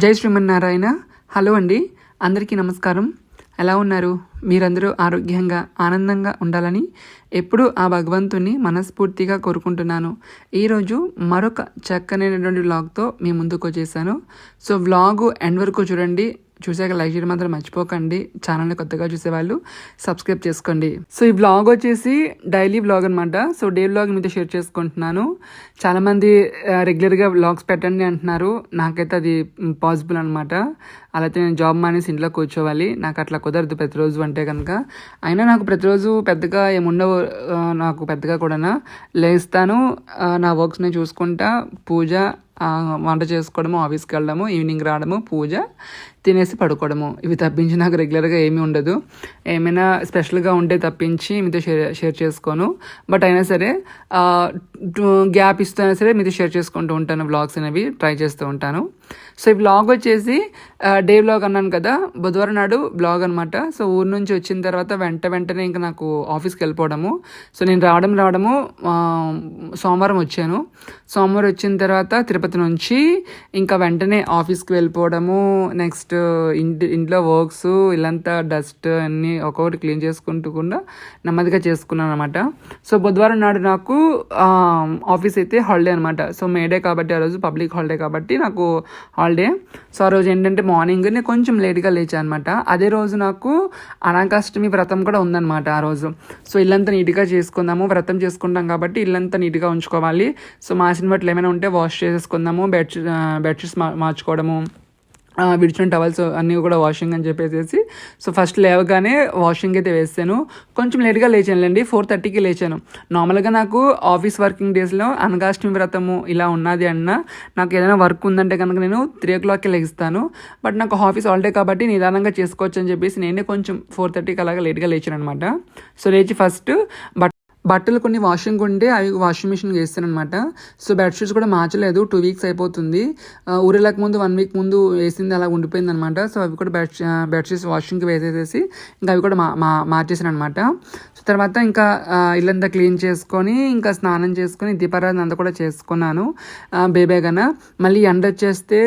జై శ్రీమన్నారాయణ. హలో అండి. అందరికీ నమస్కారం. ఎలా ఉన్నారు? మీరందరూ ఆరోగ్యంగా ఆనందంగా ఉండాలని ఎప్పుడూ ఆ భగవంతుని మనస్ఫూర్తిగా కోరుకుంటున్నాను. ఈరోజు మరొక చక్కనైనటువంటి వ్లాగ్తో మీ ముందుకు వచ్చేసాను. సో వ్లాగు ఎండ్ వరకు చూడండి. చూసాక లైక్ చేయడం మాత్రం మర్చిపోకండి. ఛానల్ని కొత్తగా చూసేవాళ్ళు సబ్స్క్రైబ్ చేసుకోండి. సో ఈ వ్లాగ్ వచ్చేసి డైలీ వ్లాగ్ అనమాట సో డే బ్లాగ్ మీతో షేర్ చేసుకుంటున్నాను. చాలామంది రెగ్యులర్గా వ్లాగ్స్ పెట్టండి అంటున్నారు. నాకైతే అది పాసిబుల్ అనమాట అలా అయితే నేను జాబ్ మానేసి ఇంట్లో కూర్చోవాలి. నాకు అట్లా కుదరదు ప్రతిరోజు అంటే కనుక. అయినా నాకు ప్రతిరోజు పెద్దగా ఏముండవు నాకు పెద్దగా కూడా లేస్తాను నా నా వర్క్స్ని చూసుకుంటా. పూజ వంట చేసుకోవడము ఆఫీస్కి వెళ్ళడము ఈవినింగ్ రావడము పూజ. తినేసి పడుకోవడము. ఇవి తప్పించి నాకు రెగ్యులర్గా ఏమీ ఉండదు. ఏమైనా స్పెషల్గా ఉంటే తప్పించి మీతో షేర్ షేర్ చేసుకోను. బట్ అయినా సరే గ్యాప్ ఇస్తూ అయినా సరే మీతో షేర్ చేసుకుంటూ ఉంటాను వ్లాగ్స్ అనేవి ట్రై చేస్తూ ఉంటాను. సో ఈ బ్లాగ్ వచ్చేసి డే బ్లాగ్ అన్నాను కదా బుధవారం నాడు బ్లాగ్ అనమాట సో ఊరు నుంచి వచ్చిన తర్వాత వెంట వెంటనే ఇంకా నాకు ఆఫీస్కి వెళ్ళిపోవడము. సో నేను రావడం రావడము సోమవారం వచ్చాను. సోమవారం వచ్చిన తర్వాత తిరుపతి నుంచి ఇంకా వెంటనే ఆఫీస్కి వెళ్ళిపోవడము నెక్స్ట్ ఇంటి ఇంట్లో వర్క్స్ ఇల్లంతా డస్ట్ అన్నీ ఒక్కొక్కటి క్లీన్ చేసుకుంటూ కూడా నెమ్మదిగా చేసుకున్నాను అనమాట సో బుధవారం నాడు నాకు ఆఫీస్ అయితే హాలిడే అనమాట సో మేడే కాబట్టి ఆ రోజు పబ్లిక్ హాలిడే కాబట్టి నాకు హాలిడే. సో ఆ రోజు ఏంటంటే మార్నింగ్ నేను కొంచెం లేట్గా లేచాను అనమాట అదే రోజు నాకు అనాకాష్టమి వ్రతం కూడా ఉందన్నమాట ఆ రోజు. సో ఇల్లంతా నీట్గా చేసుకుందాము వ్రతం చేసుకుంటాం కాబట్టి ఇల్లంతా నీట్గా ఉంచుకోవాలి. సో మాసిన బట్టలు ఏమైనా ఉంటే వాష్ చేసేసుకుందాము బెడ్ బెడ్షీట్స్ మా మార్చుకోవడము. విడిచిన టవల్స్ అన్నీ కూడా వాషింగ్ అని చెప్పేసి సో ఫస్ట్ లేవగానే వాషింగ్ అయితే వేసాను కొంచెం లేట్గా లేచానులేండి ఫోర్ థర్టీకి లేచాను. నార్మల్గా నాకు ఆఫీస్ వర్కింగ్ డేస్లో అనగాష్టమి వ్రతము ఇలా ఉన్నది అన్న నాకు ఏదైనా వర్క్ ఉందంటే కనుక నేను త్రీ ఓ క్లాక్కి లెగిస్తాను బట్ నాకు ఆఫీస్ హాలిడే కాబట్టి నిదానంగా చేసుకోవచ్చు అని చెప్పేసి నేనే కొంచెం ఫోర్ థర్టీకి అలాగా లేట్గా లేచాను అనమాట సో లేచి ఫస్ట్ బట్ బట్టలు కొన్ని వాషింగ్ ఉంటే అవి వాషింగ్ మిషన్కి వేస్తాను అనమాట సో బెడ్షీట్స్ కూడా మార్చలేదు. టూ వీక్స్ అయిపోతుంది. ఆ, ఊరేళ్ళక ముందు వన్ వీక్ ముందు వేసింది అలా ఉండిపోయింది అనమాట సో అవి కూడా బెడ్ బెడ్షీట్స్ వాషింగ్కి వేసేసేసి ఇంకా అవి కూడా మా మా మార్చేసాను అనమాట సో తర్వాత ఇంకా ఇల్లంతా క్లీన్ చేసుకొని ఇంకా స్నానం చేసుకొని దీపారాధన అంతా కూడా చేసుకున్నాను. బేబేగాన మళ్ళీ ఎండ వచ్చేస్తే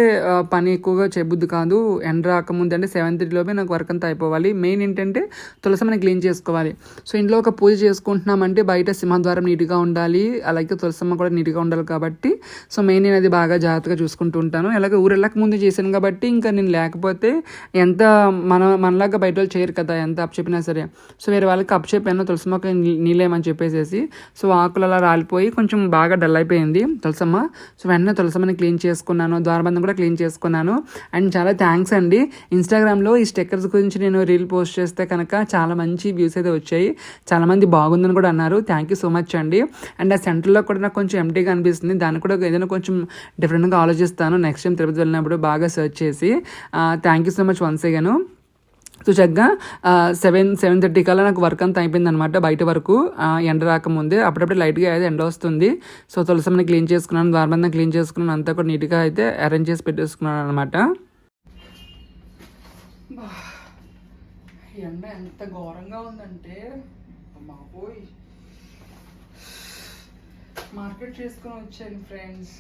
పని ఎక్కువగా చేయబుద్ది కాదు. ఎండ రాకముందు అంటే సెవెన్ త్రీలోపే నాకు వర్క్ అంతా అయిపోవాలి. మెయిన్ ఏంటంటే తులసమని క్లీన్ చేసుకోవాలి. సో ఇంట్లో ఒక పూజ చేసుకుంటున్నామంటే బయట సింహద్వారం నీట్గా ఉండాలి. అలాగే తులసమ్మ కూడా నీట్గా ఉండాలి కాబట్టి. సో మెయిన్ నేను అది బాగా జాగ్రత్తగా చూసుకుంటూ ఉంటాను. అలాగే ఊరు వెళ్ళక ముందు చేశాను కాబట్టి ఇంకా నేను లేకపోతే ఎంత మన మనలాగా బయట వాళ్ళు చేయరు కదా ఎంత అప్ చెప్పినా సరే. సో వేరే వాళ్ళకి అప్ చెప్పాను తులసమ్మకి నీళ్ళేమని చెప్పేసేసి. సో ఆకులు అలా రాలిపోయి కొంచెం బాగా డల్ అయిపోయింది తులసమ్మ. సో వెంటనే తులసమ్మని క్లీన్ చేసుకున్నాను ద్వారబంధం కూడా క్లీన్ చేసుకున్నాను. అండ్ చాలా థ్యాంక్స్ అండి. ఇన్స్టాగ్రామ్లో ఈ స్టెక్కర్స్ గురించి నేను రీల్ పోస్ట్ చేస్తే కనుక చాలా మంచి వ్యూస్ అయితే వచ్చాయి. చాలామంది బాగుందని కూడా అన్నారు. థ్యాంక్ యూ సో మచ్ అండి. అండ్ ఆ సెంటర్లో కూడా నాకు కొంచెం ఎంటీగా అనిపిస్తుంది. దాన్ని కూడా ఏదైనా కొంచెం డిఫరెంట్గా ఆలోచిస్తాను. నెక్స్ట్ టైం తిరుపతి వెళ్ళినప్పుడు బాగా సెర్చ్ చేసి thank you so much once అగాను so చక్కగా సెవెన్ సెవెన్ థర్టీ కల్లా నాకు వర్క్ అంతా అయిపోయింది అనమాట బయట వరకు. ఎండ రాకముందే. అప్పుడప్పుడు లైట్గా అయితే ఎండ వస్తుంది. సో తులసమ్మని క్లీన్ చేసుకున్నాను ద్వారబంధం క్లీన్ చేసుకున్నాను అంతా కూడా నీట్గా అయితే అరేంజ్ చేసి పెట్టేసుకున్నాను అనమాట ఎండ ఎంత ఘోరంగా ఉందంటే బాబోయ్. మార్కెట్ చేసుకొని వచ్చాను ఫ్రెండ్స్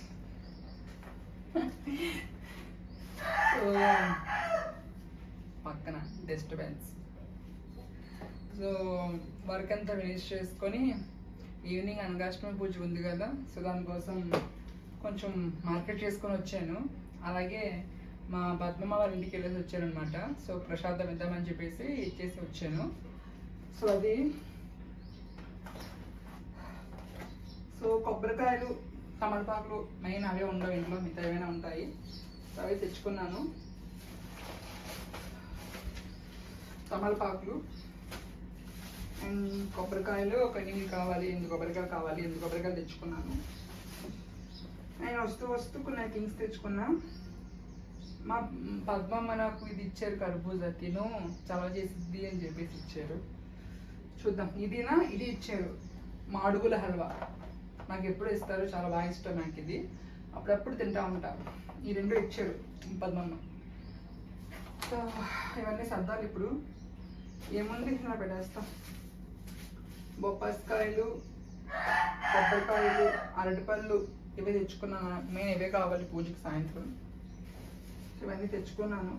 పక్కన డిస్టర్బెన్స్ సో వర్క్ అంతా ఫినిష్ చేసుకొని ఈవినింగ్ అనగాష్టమి పూజ ఉంది కదా సో దానికోసం కొంచెం మార్కెట్ చేసుకొని వచ్చాను. అలాగే మా పద్మమ్మ వాళ్ళ ఇంటికి వెళ్ళేసి వచ్చాను అనమాట సో ప్రసాదం ఇద్దామని చెప్పేసి ఇచ్చేసి వచ్చాను. సో అది సో కొబ్బరికాయలు తమలపాకులు మెయిన్ అవే ఉండవు ఇంట్లో మిగతా ఏమైనా ఉంటాయి. సో అవి తెచ్చుకున్నాను. తమలపాకులు. అండ్ కొబ్బరికాయలు ఒక ఎనిమిది కావాలి ఎనిమిది కొబ్బరికాయలు కావాలి ఎనిమిది కొబ్బరికాయలు తెచ్చుకున్నాను. నేను వస్తూ వస్తూ కొన్ని థింగ్స్ తెచ్చుకున్నా. మా పద్మమ్మ నాకు ఇది ఇచ్చారు కర్బూజా తిను చలవ చేసిద్ది అని చెప్పేసి ఇచ్చారు. చూద్దాం ఇదినా? ఇది ఇచ్చారు. మాడుగుల హల్వా. నాకు ఎప్పుడు ఇస్తారు చాలా బాగా ఇష్టం నాకు ఇది అప్పుడప్పుడు తింటా ఉంటా. ఈ రెండు ఇచ్చాడు పద్మమ్మ సో ఇవన్నీ సర్దాలు ఇప్పుడు. ఏముంది? ఇలా పెట్టేస్తాం. బొప్పాసికాయలు కొబ్బరికాయలు అరటిపళ్ళు ఇవే తెచ్చుకున్నాను. మెయిన్ ఇవే కావాలి పూజకి సాయంత్రం. ఇవన్నీ తెచ్చుకున్నాను.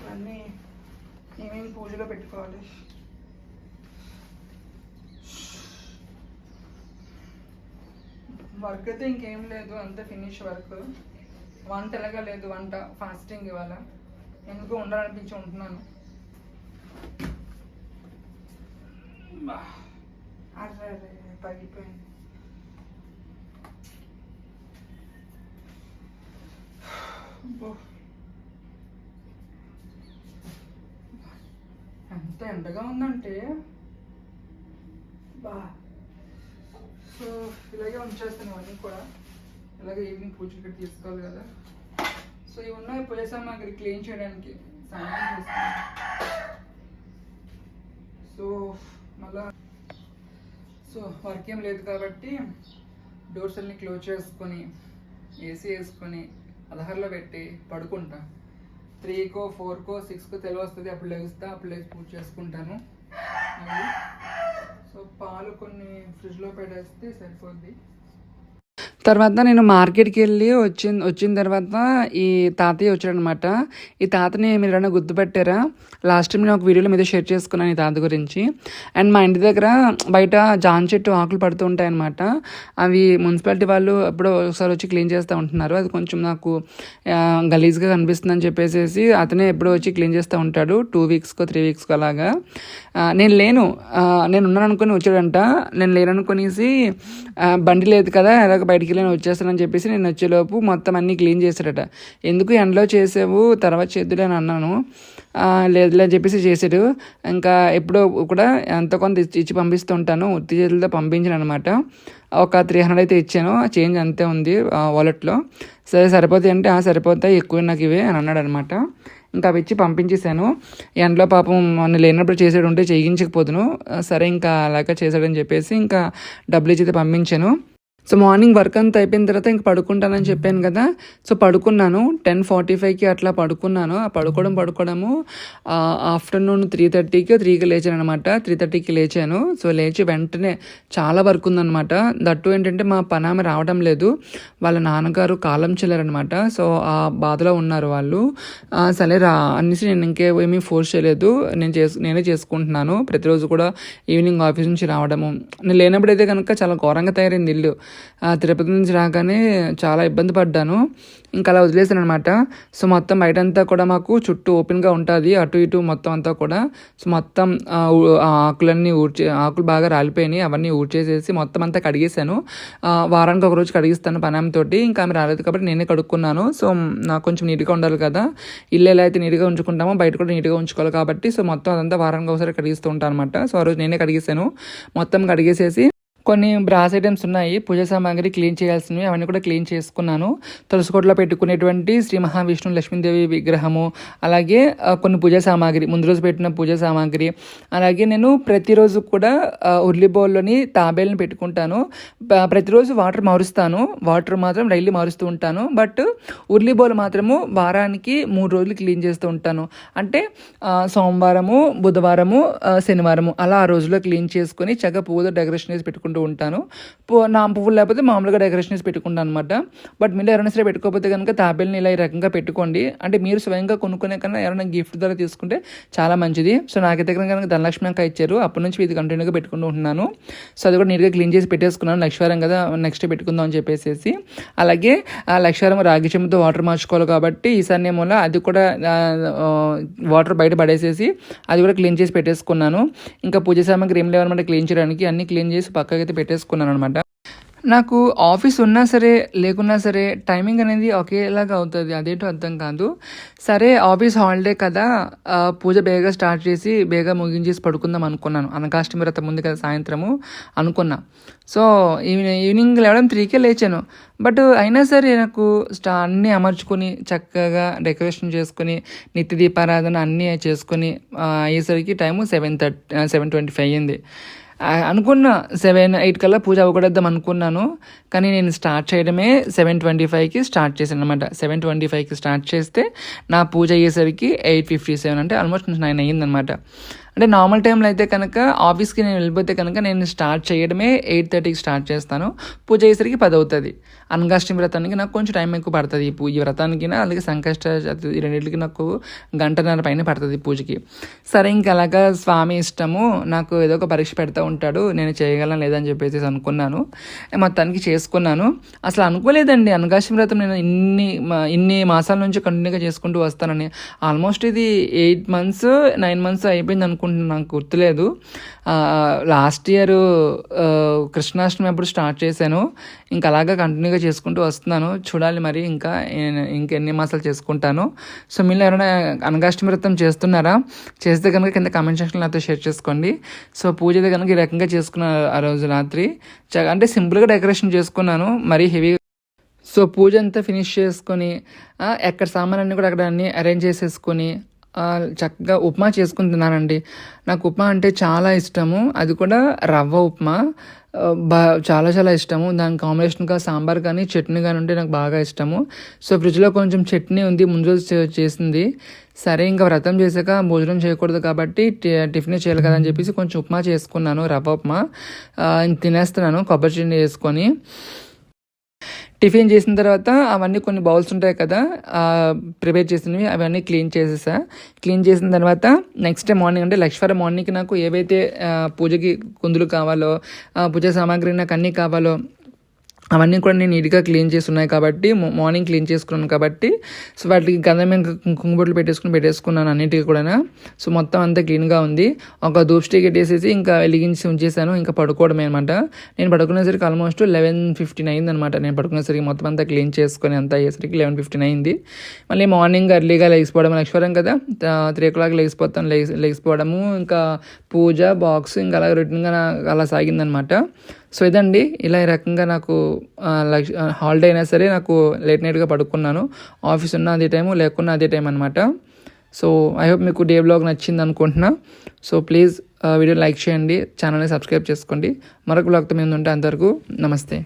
ఇవన్నీ ఏమేమి పూజలో పెట్టుకోవాలి? వర్క్ అయితే ఇంకేం లేదు అంత ఫినిష్ వర్క్. వంట ఎలాగా లేదు వంట ఫాస్టింగ్ ఇవాళ. ఎందుకు ఉండాలనిపించి ఉంటున్నాను. పగిలిపోయింది అబ్బో. ఎంత ఎండగా ఉందంటే. బా. ఇలాగే ఉంచేస్తాను ఇవన్నీ కూడా. ఇలాగే ఈవినింగ్ పూజలు ఇక్కడ తీసుకోవాలి కదా. సో ఇవి ఉన్నాయి పూజ సామాగ్రి క్లీన్ చేయడానికి సాయంత్రం చేస్తాను సో మళ్ళా సో వర్క్ ఏం లేదు కాబట్టి డోర్స్ అన్ని క్లోజ్ చేసుకొని ఏసీ వేసుకొని అదహర్లో పెట్టి పడుకుంటా. త్రీకో ఫోర్కో సిక్స్కో తెలివి వస్తుంది. అప్పుడు లేగుస్తా అప్పుడు లేచి పూజ చేసుకుంటాను. అది సో పాలు కొన్ని ఫ్రిడ్జ్లో పెట్టేస్తే సరిపోద్ది. తర్వాత నేను మార్కెట్కి వెళ్ళి వచ్చిన వచ్చిన తర్వాత ఈ తాతయ్య వచ్చాడనమాట ఈ తాతని మీరు ఏమైనా గుర్తుపెట్టారా? లాస్ట్ టైం నేను ఒక వీడియోలో మీద షేర్ చేసుకున్నాను ఈ తాత గురించి. అండ్ మా ఇంటి దగ్గర బయట జాన్ చెట్టు ఆకులు పడుతూ ఉంటాయి అనమాట అవి మున్సిపాలిటీ వాళ్ళు ఎప్పుడో ఒకసారి వచ్చి క్లీన్ చేస్తూ ఉంటున్నారు. అది కొంచెం నాకు గలీజ్గా కనిపిస్తుందని చెప్పేసి అతనే ఎప్పుడో వచ్చి క్లీన్ చేస్తూ ఉంటాడు. టూ వీక్స్కో త్రీ వీక్స్కో అలాగా. నేను లేను. నేను ఉన్నాను అనుకుని వచ్చాడంట. నేను లేననుకునేసి బండి లేదు కదా ఎలాగ బయటికి వెళ్ళి వచ్చేస్తానని చెప్పేసి నేను వచ్చేలోపు మొత్తం అన్నీ క్లీన్ చేశాడట. ఎందుకు ఎండలో చేసావు? తర్వాత చేద్దులే అని అన్నాను. లేదులే అని చెప్పేసి చేసాడు ఇంకా ఎప్పుడో కూడా ఎంతో కొంత ఇచ్చి పంపిస్తుంటాను. పంపిస్తూ ఉంటాను ఉత్తి చేతులతో పంపించాను అనమాట ఒక త్రీ హండ్రెడ్ అయితే ఇచ్చాను. ఆ చేంజ్ అంతే ఉంది వాలెట్లో సరే సరిపోతాయి అంటే "ఆ, సరిపోతాయి ఎక్కువ నాకు ఇవే అని అన్నాడు అనమాట ఇంకా అవి ఇచ్చి పంపించేశాను. ఎండలో పాపం మొన్న లేనప్పుడు చేసాడు ఉంటే చేయించకపోదును. సరే ఇంకా అలాగే చేశాడని చెప్పేసి ఇంకా డబ్బులు ఇచ్చి పంపించాను. సో మార్నింగ్ వర్క్ అంతా అయిపోయిన తర్వాత ఇంక పడుకుంటానని చెప్పాను కదా. సో పడుకున్నాను. టెన్ ఫార్టీ ఫైవ్కి అట్లా పడుకున్నాను. ఆ పడుకోవడం పడుకోవడము ఆఫ్టర్నూన్ త్రీ థర్టీకి త్రీకి లేచాను అనమాట త్రీ థర్టీకి లేచాను. సో లేచి వెంటనే చాలా వర్క్ ఉందన్నమాట. దట్టు ఏంటంటే మా పనామె రావడం లేదు. వాళ్ళ నాన్నగారు కాలం చెల్లారనమాట సో ఆ బాధలో ఉన్నారు వాళ్ళు. సరే రా అనేసి నేను ఇంకేమీ ఫోర్స్ చేయలేదు. నేను చేసు నేనే చేసుకుంటున్నాను. ప్రతిరోజు కూడా ఈవినింగ్ ఆఫీస్ నుంచి రావడము. నేను లేనప్పుడు అయితే కనుక చాలా ఘోరంగా తయారైంది ఇల్లు. తిరుపతి నుంచి రాగానే చాలా ఇబ్బంది పడ్డాను. ఇంకా అలా వదిలేసాను అనమాట సో మొత్తం బయటంతా కూడా మాకు చుట్టూ ఓపెన్గా ఉంటుంది. అటు ఇటు మొత్తం అంతా కూడా. సో మొత్తం ఆ, ఆకులన్నీ ఊడ్చే ఆకులు బాగా రాలిపోయినాయి. అవన్నీ ఊడ్చేసేసి మొత్తం అంతా కడిగేశాను. వారానికి ఒక రోజు కడిగిస్తాను పనామతోటి ఇంకా ఆమె రాలేదు కాబట్టి నేనే కడుక్కున్నాను. సో నాకు కొంచెం నీట్గా ఉండాలి కదా. ఇల్లు ఎలా అయితే నీట్గా ఉంచుకుంటామో బయట కూడా నీట్గా ఉంచుకోవాలి కాబట్టి. సో మొత్తం అదంతా వారానికి ఒకసారి కడిగిస్తూ ఉంటాను అనమాట సో ఆ రోజు నేనే కడిగేశాను. మొత్తం కడిగేసేసి కొన్ని బ్రాస్ ఐటమ్స్ ఉన్నాయి. పూజ సామాగ్రి క్లీన్ చేయాల్సినవి అవన్నీ కూడా క్లీన్ చేసుకున్నాను. తులసికోటలో పెట్టుకునేటువంటి శ్రీ మహావిష్ణు లక్ష్మీదేవి విగ్రహము అలాగే కొన్ని పూజ సామాగ్రి ముందు రోజు పెట్టిన పూజ సామాగ్రి. అలాగే నేను ప్రతిరోజు కూడా ఆ, ఉర్లి బౌల్లోని తాబేలను పెట్టుకుంటాను. ప్రతిరోజు వాటర్ మారుస్తాను. వాటర్ మాత్రం డైలీ మారుస్తూ ఉంటాను. బట్ ఉర్లి బౌల్ మాత్రము వారానికి మూడు రోజులు క్లీన్ చేస్తూ ఉంటాను. అంటే సోమవారము బుధవారము శనివారము అలా ఆ రోజులో క్లీన్ చేసుకొని చక్కగా పూజ డెకరేషన్ చేసి పెట్టుకుంటూ ఉంటాను. పూ- నా పువ్వులు లేకపోతే మామూలుగా డెకరేషన్ చేసి పెట్టుకుంటాను అనమాట బట్ మీరు ఎవరైనా సరే పెట్టుకోకపోతే కనుక తాబేల్ని ఇలా ఈ రకంగా పెట్టుకోండి. అంటే మీరు స్వయంగా కొనుక్కునే కన్నా ఎవరైనా గిఫ్ట్ ద్వారా తీసుకుంటే చాలా మంచిది. సో నాకైతే కనుక ధనలక్ష్మి అంక ఇచ్చారు. అప్పటి నుంచి ఇది కంటిన్యూగా పెట్టుకుంటూ ఉంటున్నాను. సో అది కూడా నీట్గా క్లీన్ చేసి పెట్టేసుకున్నాను. లక్ష్వారం కదా నెక్స్ట్ పెట్టుకుందాం అని చెప్పేసి అలాగే ఆ లక్ష్వారం రాగి చెంబుతో వాటర్ మార్చుకోవాలి కాబట్టి ఈశాన్య మూల అది కూడా వాటర్ బయట పడేసేసి అది కూడా క్లీన్ చేసి పెట్టేసుకున్నాను. ఇంకా పూజ సామాగ్రి ఏం లేవన్నమాట క్లీన్ చేయడానికి. అన్ని క్లీన్ చేసి పక్కకి అయితే పెట్టేసుకున్నాను అనమాట నాకు ఆఫీస్ ఉన్నా సరే లేకున్నా సరే టైమింగ్ అనేది ఒకేలాగా అవుతుంది. అదేంటో అర్థం కాదు. సరే ఆఫీస్ హాలిడే కదా. పూజ బేగా స్టార్ట్ చేసి బేగా ముగించేసి పడుకుందాం అనుకున్నాను. అనకాష్టమి వ్రతం ఉంది కదా సాయంత్రము అనుకున్నా. సో ఈవినింగ్ ఈవినింగ్ లేవడం త్రీకే లేచాను. బట్ అయినా సరే నాకు స్టా అన్నీ అమర్చుకొని చక్కగా డెకరేషన్ చేసుకొని నిత్య దీపారాధన అన్నీ చేసుకొని అయ్యేసరికి time seven thirty seven twenty five అయింది అనుకున్నా సెవెన్ ఎయిట్ కల్లా పూజ అవ్వకూడద్దాం అనుకున్నాను. కానీ నేను స్టార్ట్ చేయడమే సెవెన్ ట్వంటీ ఫైవ్కి స్టార్ట్ చేశాను అనమాట సెవెన్ ట్వంటీ ఫైవ్కి స్టార్ట్ చేస్తే నా పూజ అయ్యేసరికి ఎయిట్ ఫిఫ్టీ సెవెన్ అంటే ఆల్మోస్ట్ నైన్ అయ్యిందనమాట అంటే నార్మల్ టైంలో అయితే కనుక ఆఫీస్కి నేను వెళ్ళిపోతే కనుక నేను స్టార్ట్ చేయడమే ఎయిట్ థర్టీకి స్టార్ట్ చేస్తాను. పూజ అయ్యేసరికి పది అవుతుంది. అనగాష్టమి వ్రతానికి నాకు కొంచెం టైం ఎక్కువ పడుతుంది ఈ పూ- ఈ వ్రతానికి అలాగే సంకష్ట ఈ రెండింటికి నాకు గంటన్నర పైన పడుతుంది పూజకి. సరే ఇంకా అలాగా స్వామి ఇష్టము నాకు ఏదో ఒక పరీక్ష పెడతా ఉంటాడు నేను చేయగలను లేదని చెప్పేసి అనుకున్నాను. మొత్తానికి చేసుకున్నాను. అసలు అనుకోలేదండి అనగాష్టమి వ్రతం నేను ఇన్ని మా- ఇన్ని మాసాల నుంచి కంటిన్యూగా చేసుకుంటూ వస్తానని. ఆల్మోస్ట్ ఇది ఎయిట్ మంత్స్ నైన్ మంత్స్ అయిపోయింది అనుకుంటున్నాను నాకు గుర్తులేదు. లాస్ట్ ఇయర్ కృష్ణాష్టమి అప్పుడు స్టార్ట్ చేశాను. ఇంకా అలాగా కంటిన్యూగా చేసుకుంటూ వస్తున్నాను. చూడాలి మరి ఇంకా ఇంకెన్ని మాసాలు చేసుకుంటాను. సో మీరు ఎవరైనా అనగాష్టమి వ్రతం చేస్తున్నారా? చేస్తే కనుక కింద కామెంట్ సెక్షన్లో నాతో షేర్ చేసుకోండి. సో పూజ కనుక ఈ రకంగా చేసుకున్నాను ఆ రోజు రాత్రి చ- అంటే సింపుల్గా డెకరేషన్ చేసుకున్నాను. మరీ హెవీ సో పూజ అంతా ఫినిష్ చేసుకొని ఎక్కడ సామాన్ అన్నీ కూడా అక్కడ అన్నీ అరేంజ్ చేసేసుకొని చక్కగా ఉప్మా చేసుకుని తిన్నానండి నాకు ఉప్మా అంటే చాలా ఇష్టము. అది కూడా రవ్వ ఉప్మా. బా చాలా చాలా ఇష్టము. దాని కాంబినేషన్గా సాంబార్ కానీ చట్నీ కానీ ఉంటే నాకు బాగా ఇష్టము. సో ఫ్రిడ్జ్లో కొంచెం చట్నీ ఉంది ముందు రోజు చేసింది. సరే ఇంకా వ్రతం చేశాక భోజనం చేయకూడదు కాబట్టి టిఫిన్ చేయాలి కదా అని చెప్పేసి కొంచెం ఉప్మా చేసుకున్నాను రవ్వ ఉప్మా. తినేస్తున్నాను కొబ్బరి చట్నీ వేసుకొని టిఫిన్ చేసిన తర్వాత అవన్నీ కొన్ని బౌల్స్ ఉంటాయి కదా ప్రిపేర్ చేసినవి అవన్నీ క్లీన్ చేసేసా. క్లీన్ చేసిన తర్వాత నెక్స్ట్ డే మార్నింగ్ అంటే లక్ష్మీవారం మార్నింగ్కి నాకు ఏవైతే పూజకి కుందులు కావాలో పూజ సామాగ్రి నాకు అన్నీ కావాలో అవన్నీ కూడా నేను నీట్గా క్లీన్ చేసి ఉన్నాయి కాబట్టి మార్నింగ్ క్లీన్ చేసుకున్నాను కాబట్టి సో వాటికి గంధం ఇంకా కుంకుమ బొట్లు పెట్టేసుకుని పెట్టేసుకున్నాను అన్నిటికీ కూడా సో మొత్తం అంతా క్లీన్గా ఉంది. ఒక ధూప్ స్టిక్ పెట్టేసేసి ఇంకా వెలిగించి ఉంచేసాను ఇంకా పడుకోవడమే అనమాట నేను పడుకునేసరికి ఆల్మోస్ట్ లెవెన్ ఫిఫ్టీన్ అయింది అనమాట నేను పడుకునేసరికి మొత్తం అంతా క్లీన్ చేసుకొని అంతా అయ్యేసరికి లెవెన్ ఫిఫ్టీన్ అయింది. మళ్ళీ మార్నింగ్ ఎర్లీగా లేచిపోవడం లక్ష్వరం కదా త్రీ ఓ క్లాక్ లేచిపోతాను లేచి లేచిపోవడము ఇంకా పూజ బాక్స్ ఇంకా అలా రొటీన్గా అలా సాగిందనమాట సో ఇదండి ఇలా ఈ రకంగా నాకు హాలిడే అయినా సరే నాకు లేట్ నైట్గా పడుకున్నాను. ఆఫీస్ ఉన్న అదే టైము లేకున్నా అదే టైం అనమాట సో ఐ హోప్ మీకు డే బ్లాగ్ నచ్చింది అనుకుంటున్నా. సో ప్లీజ్ వీడియో లైక్ చేయండి ఛానల్ని సబ్స్క్రైబ్ చేసుకోండి. మరొక బ్లాగ్తో మేము ఉంటే అంతవరకు నమస్తే.